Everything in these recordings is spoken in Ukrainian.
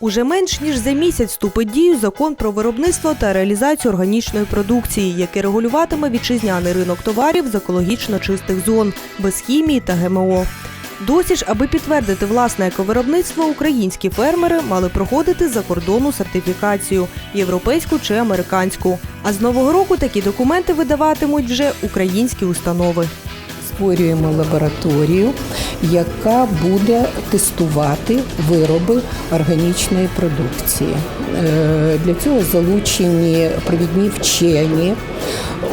Уже менш ніж за місяць вступить дію закон про виробництво та реалізацію органічної продукції, який регулюватиме вітчизняний ринок товарів з екологічно чистих зон, без хімії та ГМО. Досі ж, аби підтвердити власне ековиробництво, українські фермери мали проходити закордонну сертифікацію європейську чи американську. А з нового року такі документи видаватимуть вже українські установи. Створюємо лабораторію, яка буде тестувати вироби органічної продукції. Е, Для цього залучені провідні вчені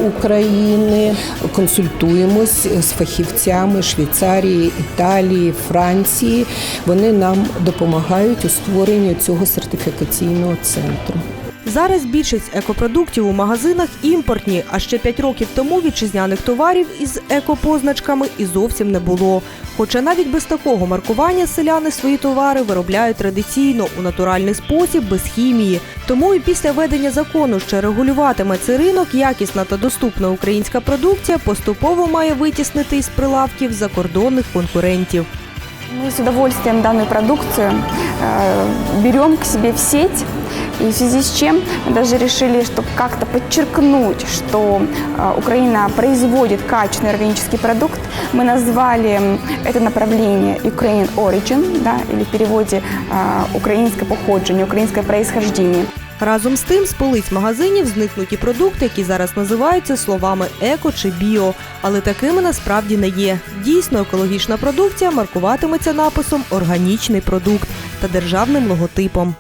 України, консультуємось з фахівцями Швейцарії, Італії, Франції. Вони нам допомагають у створенні цього сертифікаційного центру. Зараз більшість екопродуктів у магазинах імпортні, а ще 5 років тому вітчизняних товарів із екопозначками і зовсім не було. Хоча навіть без такого маркування селяни свої товари виробляють традиційно у натуральний спосіб без хімії. Тому і після введення закону, що регулюватиме цей ринок, якісна та доступна українська продукція поступово має витіснити із прилавків закордонних конкурентів. Мы с удовольствием данную продукцию э, берем к себе в сеть. И в связи с чем мы даже решили, чтобы как-то подчеркнуть, что э, Украина производит качественный органический продукт, мы назвали м, это направление Ukraine Origin, да, или в переводе э, украинское походжение, украинское происхождение. Разом з тим, з полиць магазинів зникнуть і продукти, які зараз називаються словами еко чи біо, але такими насправді не є. Дійсно, екологічна продукція маркуватиметься написом Органічний продукт та державним логотипом.